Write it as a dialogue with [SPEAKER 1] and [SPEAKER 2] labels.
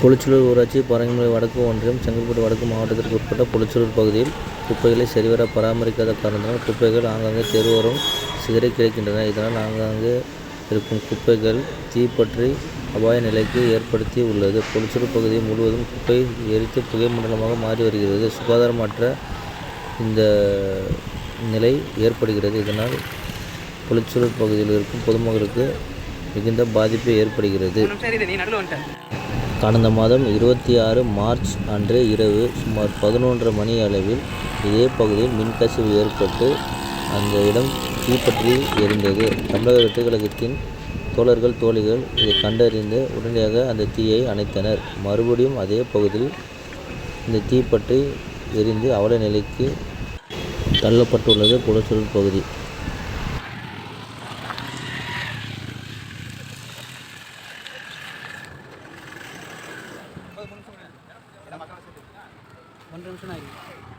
[SPEAKER 1] பொலிச்சலூர் ஊராட்சி பரங்கிமலை வடக்கு ஒன்றியம் செங்கல்பட்டு வடக்கு மாவட்டத்திற்கு உட்பட்ட பொலிச்சலூர் பகுதியில் குப்பைகளை சரிவர பராமரிக்காத காரணத்தினால் குப்பைகள் ஆங்காங்கே தெருவோரம் சிதறி கிடைக்கின்றன. இதனால் ஆங்காங்கே இருக்கும் குப்பைகள் தீப்பற்றி அபாய நிலைக்கு ஏற்படுத்தி உள்ளது. பொலிச்சலூர் பகுதி முழுவதும் குப்பை எரித்து புகை மண்டலமாக மாறி வருகிறது. சுகாதாரமற்ற இந்த நிலை ஏற்படுகிறது. இதனால் பொலிச்சலூர் பகுதியில் இருக்கும் பொதுமக்களுக்கு மிகுந்த பாதிப்பு ஏற்படுகிறது. கடந்த மாதம் இருபத்தி ஆறு மார்ச் அன்று இரவு சுமார் பதினொன்றரை மணி அளவில் இதே பகுதியில் மின்கசிவு ஏற்பட்டு அந்த இடம் தீப்பற்றி எரிந்தது. தமிழக வெட்டுக்கழகத்தின் தோழர்கள் தோழிகள் இதை கண்டறிந்து உடனடியாக அந்த தீயை அணைத்தனர். மறுபடியும் அதே பகுதியில் இந்த தீப்பற்றி எரிந்து அவல நிலைக்கு தள்ளப்பட்டுள்ளது புலச்சூர் பகுதி.
[SPEAKER 2] ஒன்றரை நிமிஷம் ஆயிருக்கு